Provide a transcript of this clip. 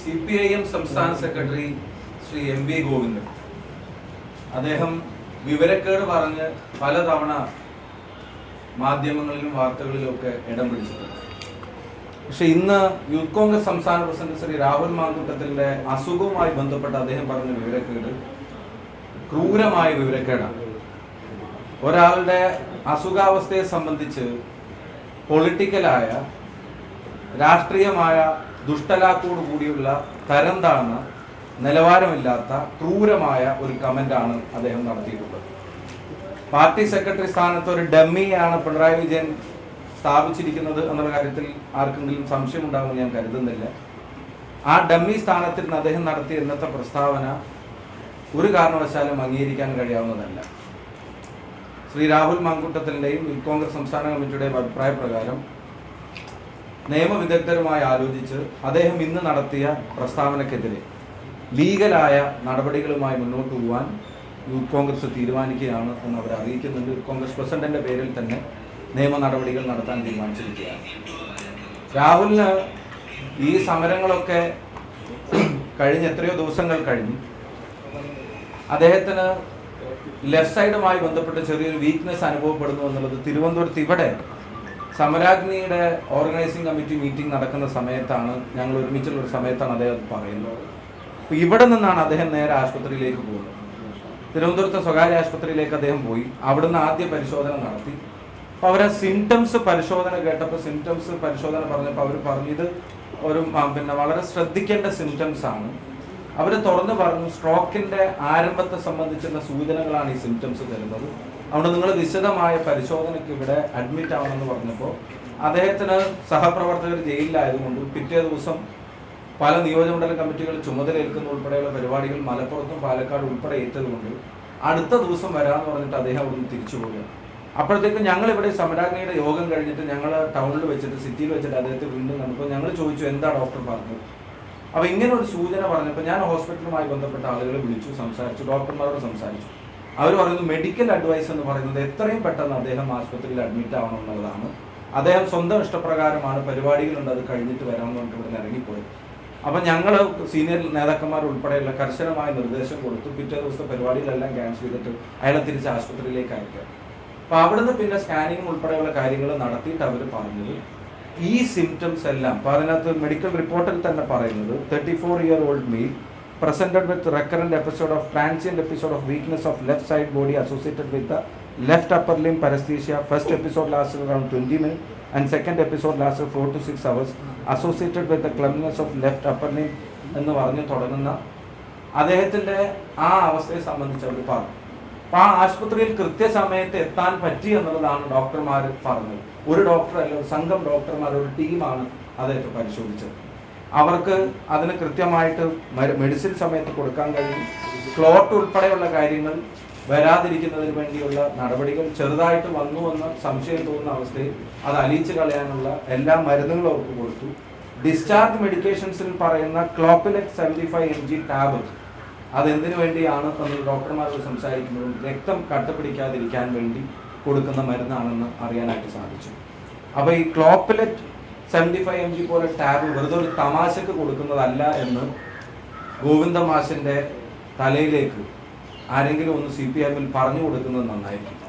C P I M സംസ്ഥാന secretary Shri M V Govindan. അദ്ദേഹം വിവരക്കേട് പറഞ്ഞ് പലതവണ മാധ്യമങ്ങളിലും വാർത്തകളിലും ഒക്കെ ഇടം പിടിച്ചിട്ടുണ്ട്. പക്ഷെ ഇന്ന് യൂത്ത് കോൺഗ്രസ് സംസ്ഥാന പ്രസിഡന്റ് ശ്രീ രാഹുൽ മാങ്കുട്ടത്തിന്റെ അസുഖവുമായി ബന്ധപ്പെട്ട് അദ്ദേഹം പറഞ്ഞ വിവരക്കേട് ക്രൂരമായ വിവരക്കേടാണ്. ഒരാളുടെ അസുഖാവസ്ഥയെ സംബന്ധിച്ച് പൊളിറ്റിക്കലായ രാഷ്ട്രീയമായ ദുഷ്ടലാക്കോട് കൂടിയുള്ള തരം നിലവാരമില്ലാത്ത ക്രൂരമായ ഒരു കമന്റാണ് അദ്ദേഹം നടത്തിയിട്ടുള്ളത്. പാർട്ടി സെക്രട്ടറി സ്ഥാനത്ത് ഒരു ഡമ്മിയാണ് പിണറായി വിജയൻ സ്ഥാപിച്ചിരിക്കുന്നത് എന്നുള്ള കാര്യത്തിൽ ആർക്കെങ്കിലും സംശയം സംശയമുണ്ടാകുമെന്ന് ഞാൻ കരുതുന്നില്ല. ആ ഡമ്മി സ്ഥാനത്തിൽ നിന്ന് അദ്ദേഹം നടത്തിയ ഇന്നത്തെ പ്രസ്താവന ഒരു കാരണവശാലും അംഗീകരിക്കാൻ കഴിയാവുന്നതല്ല. ശ്രീ രാഹുൽ മാങ്കൂട്ടത്തിന്റെയും യൂത്ത് കോൺഗ്രസ് സംസ്ഥാന കമ്മിറ്റിയുടെയും അഭിപ്രായ പ്രകാരം നിയമവിദഗ്ധരുമായി ആലോചിച്ച് അദ്ദേഹം ഇന്ന് നടത്തിയ പ്രസ്താവനക്കെതിരെ ലീഗലായ നടപടികളുമായി മുന്നോട്ട് പോകാൻ യൂത്ത് കോൺഗ്രസ് തീരുമാനിക്കുകയാണ് എന്ന് അവർ അറിയിക്കുന്നുണ്ട്. കോൺഗ്രസ് പ്രസിഡന്റിന്റെ പേരിൽ തന്നെ നിയമ നടപടികൾ നടത്താൻ തീരുമാനിച്ചിരിക്കുകയാണ്. രാഹുലിന് ഈ സമരങ്ങളൊക്കെ കഴിഞ്ഞ എത്രയോ ദിവസങ്ങൾ കഴിഞ്ഞു അദ്ദേഹത്തിന് ലെഫ്റ്റ് സൈഡുമായി ബന്ധപ്പെട്ട് ചെറിയൊരു വീക്ക്നെസ് അനുഭവപ്പെടുന്നു എന്നുള്ളത് തിരുവനന്തപുരത്ത് ഇവിടെ സമരാഗ്നിയുടെ ഓർഗനൈസിംഗ് കമ്മിറ്റി മീറ്റിംഗ് നടക്കുന്ന സമയത്താണ് ഞങ്ങൾ ഒരുമിച്ചുള്ള ഒരു സമയത്താണ് അദ്ദേഹം പറയുന്നത്. അപ്പൊ ഇവിടെ നിന്നാണ് അദ്ദേഹം നേരെ ആശുപത്രിയിലേക്ക് പോകുന്നത്. തിരുവനന്തപുരത്തെ സ്വകാര്യ ആശുപത്രിയിലേക്ക് അദ്ദേഹം പോയി. അവിടുന്ന് ആദ്യ പരിശോധന നടത്തി. അപ്പൊ അവരെ സിംറ്റംസ് പരിശോധന കേട്ടപ്പോൾ സിംറ്റംസ് പരിശോധന പറഞ്ഞപ്പോൾ അവർ പറഞ്ഞത് ഒരു പിന്നെ വളരെ ശ്രദ്ധിക്കേണ്ട സിംറ്റംസ് ആണ്. അവർ തുറന്നു പറഞ്ഞു സ്ട്രോക്കിന്റെ ആരംഭത്തെ സംബന്ധിച്ചുള്ള സൂചനകളാണ് ഈ സിംറ്റംസ് തരുന്നത്. അതുകൊണ്ട് നിങ്ങൾ വിശദമായ പരിശോധനയ്ക്ക് ഇവിടെ അഡ്മിറ്റ് ആവണമെന്ന് പറഞ്ഞപ്പോൾ അദ്ദേഹത്തിന് സഹപ്രവർത്തകർ ജയിലിലായതുകൊണ്ട് പിറ്റേ ദിവസം പല നിയോജകമണ്ഡല കമ്മിറ്റികൾ ചുമതലയേൽക്കുന്ന ഉൾപ്പെടെയുള്ള പരിപാടികൾ മലപ്പുറത്തും പാലക്കാട് ഉൾപ്പെടെ ഏറ്റതുകൊണ്ട് അടുത്ത ദിവസം വരാമെന്ന് പറഞ്ഞിട്ട് അദ്ദേഹം അവിടുന്ന് തിരിച്ചു പോവുകയാണ്. അപ്പോഴത്തേക്കും ഞങ്ങൾ ഇവിടെ സമരാജ്ഞയുടെ യോഗം കഴിഞ്ഞിട്ട് ഞങ്ങൾ ടൗണിൽ വെച്ചിട്ട് സിറ്റിയിൽ വെച്ചിട്ട് അദ്ദേഹത്തെ വീണ്ടും കണ്ടപ്പോൾ ഞങ്ങൾ ചോദിച്ചു എന്താ ഡോക്ടർ പറഞ്ഞത്? അപ്പൊ ഇങ്ങനെ ഒരു സൂചന പറഞ്ഞപ്പോൾ ഞാൻ ഹോസ്പിറ്റലുമായി ബന്ധപ്പെട്ട ആളുകളെ വിളിച്ചു സംസാരിച്ചു ഡോക്ടർമാരോട് സംസാരിച്ചു. അവർ പറയുന്നു മെഡിക്കൽ അഡ്വൈസ് എന്ന് പറയുന്നത് എത്രയും പെട്ടെന്ന് അദ്ദേഹം ആശുപത്രിയിൽ അഡ്മിറ്റ് ആവണം എന്നുള്ളതാണ്. അദ്ദേഹം സ്വന്തം ഇഷ്ടപ്രകാരമാണ് പരിപാടികളുണ്ട് അത് കഴിഞ്ഞിട്ട് വരാമെന്ന് പറഞ്ഞിട്ട് ഇവിടെ ഇറങ്ങിപ്പോയത് അപ്പൊ ഞങ്ങൾ സീനിയർ നേതാക്കന്മാർ ഉൾപ്പെടെയുള്ള കർശനമായ നിർദ്ദേശം കൊടുത്തു. പിറ്റേ ദിവസത്തെ പരിപാടികളെല്ലാം ക്യാൻസൽ ചെയ്തിട്ട് അയാളെ തിരിച്ച് ആശുപത്രിയിലേക്ക് അയക്കുക. അപ്പൊ അവിടുന്ന് പിന്നെ സ്കാനിങ് ഉൾപ്പെടെയുള്ള കാര്യങ്ങൾ നടത്തിയിട്ട് അവർ പറഞ്ഞത് ഈ സിംറ്റംസ് എല്ലാം അപ്പോൾ അതിനകത്ത് മെഡിക്കൽ റിപ്പോർട്ടിൽ തന്നെ പറയുന്നത് thirty four year old me presented with recurrent episode of transient episode of weakness of left side body associated with left upper limb paraesthesia first episode last around twenty minute and second episode last four to six hours associated with the clumsiness of left upper limb എന്ന് പറഞ്ഞ് തുടങ്ങുന്ന അദ്ദേഹത്തിന്റെ ആ അവസ്ഥയെ സംബന്ധിച്ച് അവർ പറഞ്ഞു. അപ്പൊ ആ ആശുപത്രിയിൽ കൃത്യസമയത്ത് എത്താൻ പറ്റി എന്നുള്ളതാണ് ഡോക്ടർമാർ പറഞ്ഞത്. ഒരു ഡോക്ടർ അല്ല ഒരു സംഘം ഡോക്ടർമാർ ഒരു ടീമാണ് അതൊക്കെ പരിശോധിച്ചത്. അവർക്ക് അതിന് കൃത്യമായിട്ട് മെഡിസിൻ സമയത്ത് കൊടുക്കാൻ കഴിയും. ക്ലോട്ട് ഉൾപ്പെടെയുള്ള കാര്യങ്ങൾ വരാതിരിക്കുന്നതിന് വേണ്ടിയുള്ള നടപടികൾ ചെറുതായിട്ട് വന്നു എന്ന് സംശയം തോന്നുന്ന അവസ്ഥയിൽ അത് അലിയിച്ചു കളയാനുള്ള എല്ലാ മരുന്നുകളും അവർക്ക് കൊടുത്തു. ഡിസ്ചാർജ് മെഡിക്കേഷൻസിൽ പറയുന്ന Clopilet seventy five M G tablet അതെന്തിനു വേണ്ടിയാണ് നമ്മൾ ഡോക്ടർമാരോട് സംസാരിക്കുമ്പോഴും രക്തം കട്ടപിടിക്കാതിരിക്കാൻ വേണ്ടി കൊടുക്കുന്ന മരുന്നാണെന്ന് അറിയാനായിട്ട് സാധിച്ചു. അപ്പോൾ ഈ Clopilet seventy five M G പോലെ ടാബ് വെറുതെ ഒരു തമാശക്ക് കൊടുക്കുന്നതല്ല എന്ന് ഗോവിന്ദ മാഷിന്റെ തലയിലേക്ക് ആരെങ്കിലും ഒന്ന് സി പി എമ്മിൽ പറഞ്ഞു കൊടുക്കുന്നത് നന്നായിരിക്കും.